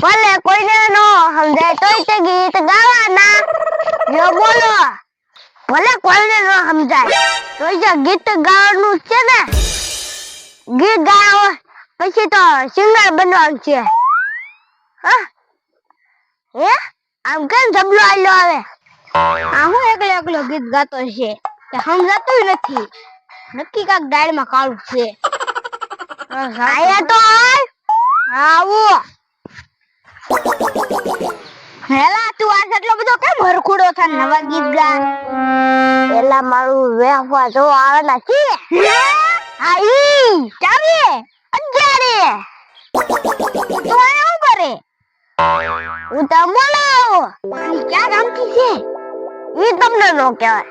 ભલે કોઈને નો સમજાય તોય તે ગીત ગાવાના. જો બોલો ભલે કોઈને નો સમજાય તોય જે ગીત ગાવાનું છે ને? ગીત ગાવો પછી તો સિંગર બનવાનું છે. હા? હે? આમ કેમ જબલો આલ્યો આવે? આ હું એકલો એકલો ગીત ગાતો છે કે સમજાતું નથી. નક્કી કાક ડાળમાં કાળું છે. આયા તો આવો. હેલા, તું આ એટલો બધો કેમ હરખુડો થા? નવા ગીત ગા. એલા, મારું વેફવા જો આવે ના. છે હા? ઈ ચાવી અત્યારે તું આયા કરે? હું તો બોલાવો. અને ક્યાં ગામથી છે? એ તમને નો કહેવાય.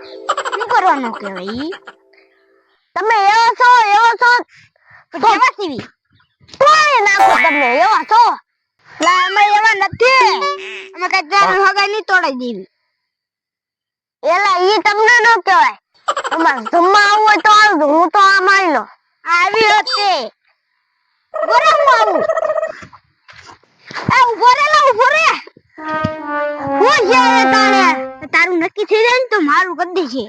શું કરવાનો કહેવાય તમે એવો છો એવો છો. કેવા સીવી તોય તમને, એવા છો. લા, અમે એવા નથી. અમે કઈ તાર નહીં તોડાઈ દેવી એલા ઈ તમને નો કહેવાય. તમારે જમવા આવવું હોય તો આવજો. હું તો આ મારી લો આવી હતી. બોરે આવું. એ ઊભો રે લા ઊભો રે હું છે તારે? તારું નક્કી થઈ જાય ને તો મારું કરી દેજે.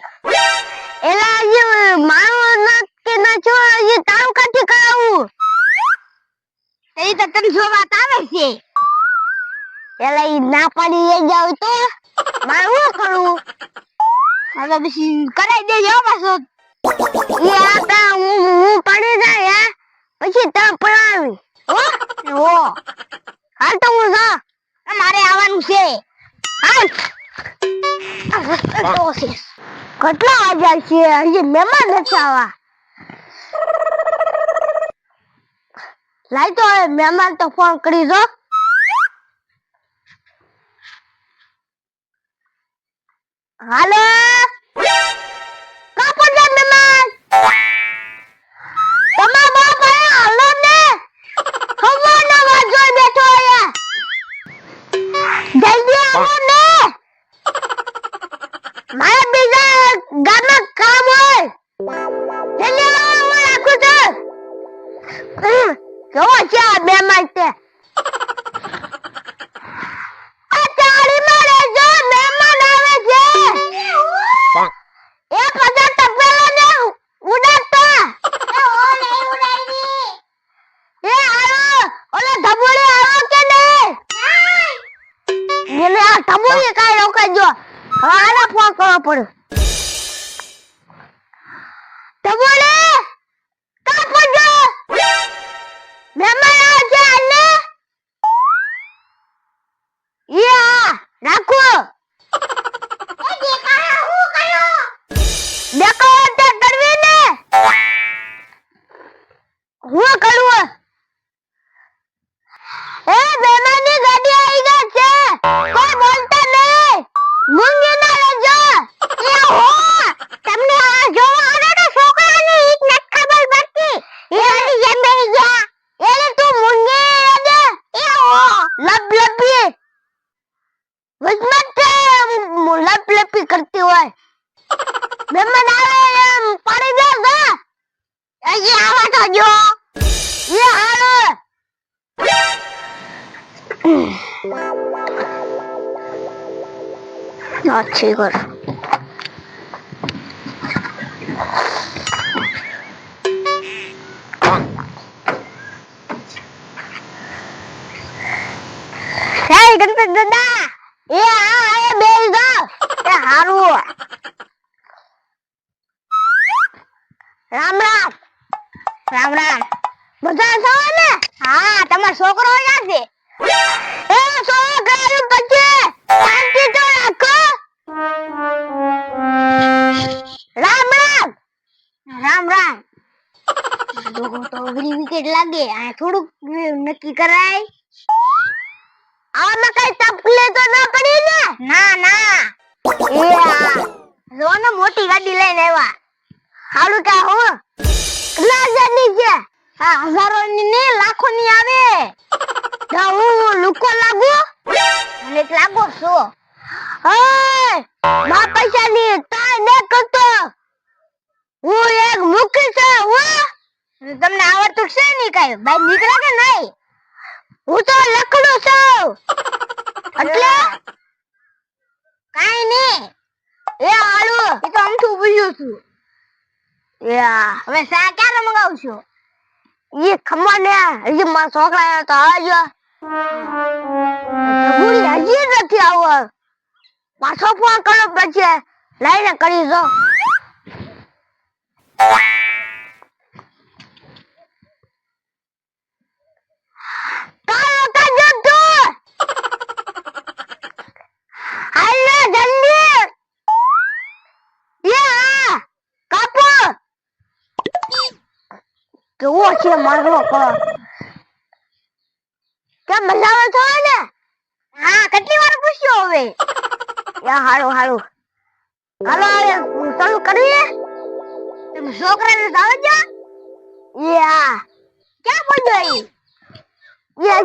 એલા હજી મારું નક્કી ના છો? હજી તારું કાઠી કરાવું તો તને જો વાત આવે છે. એલા ઈ ના પાડી લઈ જાવ તો મારે શું કરવું હવે પછી કરાઈ દેજો હો પાછો. ઈ આપડા હું હું પડી જાય, હે? પછી તમે પડાવી હો? હો. હાલ તો હું જા મારે આવવાનું છે. કેટલા વાગ્યા છે? હજી મહેમાન નથી આવા. લાઈ તો હવે મહેમાન તો ફોન કરી દો. હાલો? કાપો દે teman? તમારા બાપ આયા? હાલો ને. ખવાનો વાજો બેઠો આયા. જલ્દી આવો ને. મારે બીજા ગામમાં કામ kamu? Jadi આવો aku રાખું Kau siapa memang છે આ બે માટે આ ચાળીમાં રહેજો, મહેમાન આવે છે. એ બધા તપેલાને ઉડાડતા. એ આવો, ઓલો ધબુડી આવો કે નહીં? એને કાઈ ધબુડી જો. હવે ફોન કરવો પડે. ધબુડી, કાં કરવી હું કરું? હજી આવા તો જો એ હાલો નથી કર હે ગણપત દાદા એ આ આ બે જાવ એ હારું રામ રામ રામ રામ. બધા છો ને? હા, તમારો છોકરો ક્યાં છે? એ છોકરો પછી શાંતિ તો રાખો. રામ રામ. રામ રામ. દોગો તો ઓગળી વિકેટ લાગે. આ થોડુંક નક્કી કરાય. આમાં કઈ તકલીફ તો ન પડી ને? ના ના. એ આ જો મોટી ગાડી લઈને આવ્યા. હાલું કા હું. હા હજારો ની લાખો ની આવે. હું લુકો લાગુ? મને લાગો છો મા પૈસા ની તાય ને કરતો. હું એક મુખી છે હું. તમને આવડતું છે નહીં કઈ? બાઈ નીકળે કે નહીં? હું તો લખડું છું. એટલે? કાઈ નહીં. એ આળુ એ તો અમથું પૂછ્યું છું. હવે સા ક્યારે મંગાવશો એ ખમા ને હજી મારા છોકરા તો આવજો ભૂલી હજી નથી આવો પાછો ફોન કરો પછી. લઈને કરી કેવો છે મારો કો કે મજામાં છો ને હા કેટલી વાર પૂછ્યો હવે યા હારું હારું હાલો હવે ચાલુ કરીએ છોકરાને જાવ જા યા ક્યાં પડ્યો ઈ યા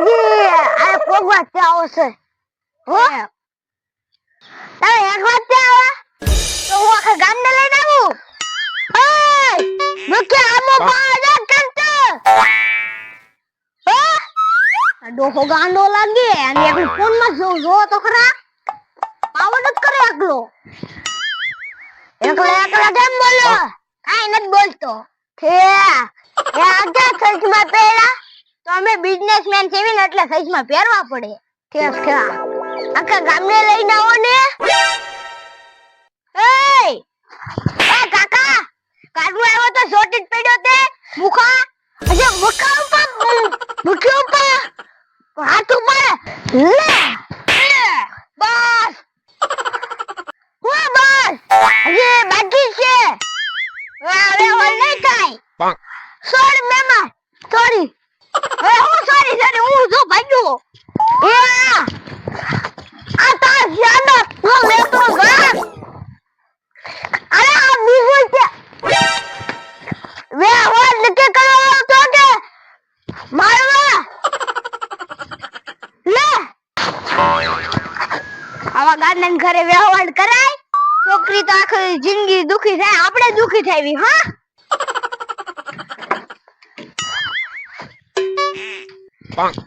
આ ત્યાં આવશે હો તમે એક વાત ત્યાં આવે તો હું આખા ગામને લઈને આવું ડોહો ગાંડો લાગે. અને એક ફોનમાં જો જો તો ખરા. પાવડ જ કરે એકલો. એકલો એકલો કેમ બોલો? કાઈ નથી બોલતો. થે એ આગળ સજમાં પહેરા. તો અમે બિઝનેસમેન છે ને એટલે સજમાં પહેરવા પડે. ઠેસ ઠેસ આખા ગામને લઈને આવો ને. એય! એ કાકા કાઢવું આવ્યો તો શોર્ટેજ પડ્યો તે. મુખા અજે મુખા ઉપર મુખી ઉપર હાથ ઉપર લે લે, બસ બસ. હજી બાકી છે હવે હોલ નહીં થાય સોરી સોરી હું સોરી સોરી હું જો ભાગ્યો આ તાર જ્યાદા હું આવા ઘરે વ્યવહાર કરાય, છોકરી તો આખી જિંદગી દુખી થાય, આપણે દુખી થાવી હા Bonk.